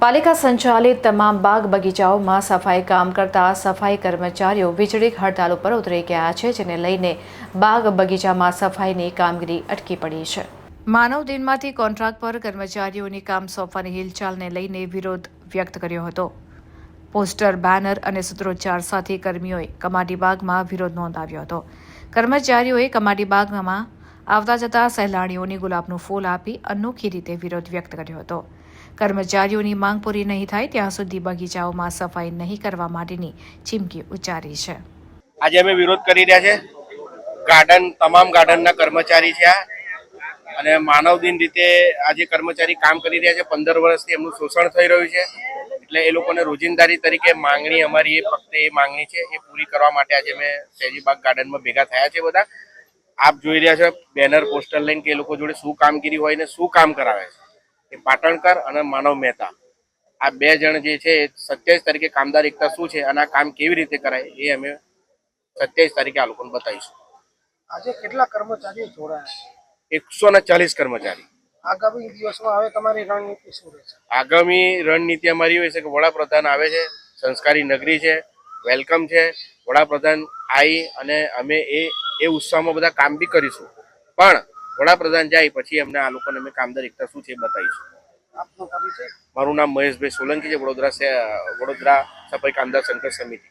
પાલિકા સંચાલિત તમામ બાગ બગીચાઓમાં સફાઈ કામ કરતા સફાઈ કર્મચારીઓ વીજળી હડતાલ ઉપર ઉતરી ગયા છે, જેને લઈને બાગ બગીચામાં સફાઈની કામગીરી અટકી પડી છે. માનવ દિનમાંથી કોન્ટ્રાક્ટ પર કર્મચારીઓની કામ સોંપવાની હિલચાલને લઈને વિરોધ વ્યક્ત કર્યો હતો. પોસ્ટર, બેનર અને સૂત્રોચ્ચાર સાથે કર્મીઓએ કમાટીબાગમાં વિરોધ નોંધાવ્યો હતો. કર્મચારીઓએ કમાટીબાગમાં આવતા જતા સહેલાણીઓની ગુલાબનું ફૂલ આપી અનોખી રીતે વિરોધ વ્યક્ત કર્યો હતો. કર્મચારીઓની માંગ પૂરી નહીં થાય ત્યાં સુધી બગીચાઓમાં સફાઈ નહીં કરવા માટેની ચીમકી ઉચ્ચારી છે. આજે અમે વિરોધ કરી રહ્યા છે. ગાર્ડન, તમામ ગાર્ડનના કર્મચારી છે આ. અને માનવદિન રીતે આજે કર્મચારી કામ કરી રહ્યા છે. પંદર વર્ષથી એમનું શોષણ થઈ રહ્યું છે. એટલે એ લોકોને રોજિંદારી તરીકે માંગણી અમારી એ ફક્ત એ માંગણી છે, એ પૂરી કરવા માટે આજે અમે શેરીબાગ ગાર્ડનમાં ભેગા થયા છે બધા. આપ જોઈ રહ્યા છો, બેનર પોસ્ટર લઈને કે એ લોકો જોડે શું કામગીરી હોય ને શું કામ કરાવે છે. એ પાટણકર અને માનવ મહેતા. આ બે જણ જે છે સત્યાવીસ તારીખે કામદાર એકતા શું છે અને આ કામ કેવી રીતે કરાય એ અમે સત્યાવીસ તારીખે આ લોકોને બતાવીશું. આજે કેટલા કર્મચારીઓ જોડાયા એકસો ને ચાલીસ કર્મચારી. આગામી દિવસમાં હવે તમારી રણનીતિ શું રહેશે? આગામી રણનીતિ અમારી હોય છે કે વડાપ્રધાન આવે છે સંસ્કારી નગરી છે વેલકમ છે વડાપ્રધાન આવી અને અમે એ એ ઉત્સાહમાં બધા કામ બી કરીશું. પણ વડાપ્રધાન જાય પછી એમને આ લોકોને અમે કામદાર એકતા શું છે એ બતાવીશું. મારું નામ મહેશભાઈ સોલંકી છે વડોદરા વડોદરા સફાઈ કામદાર સંઘર્ષ સમિતિ.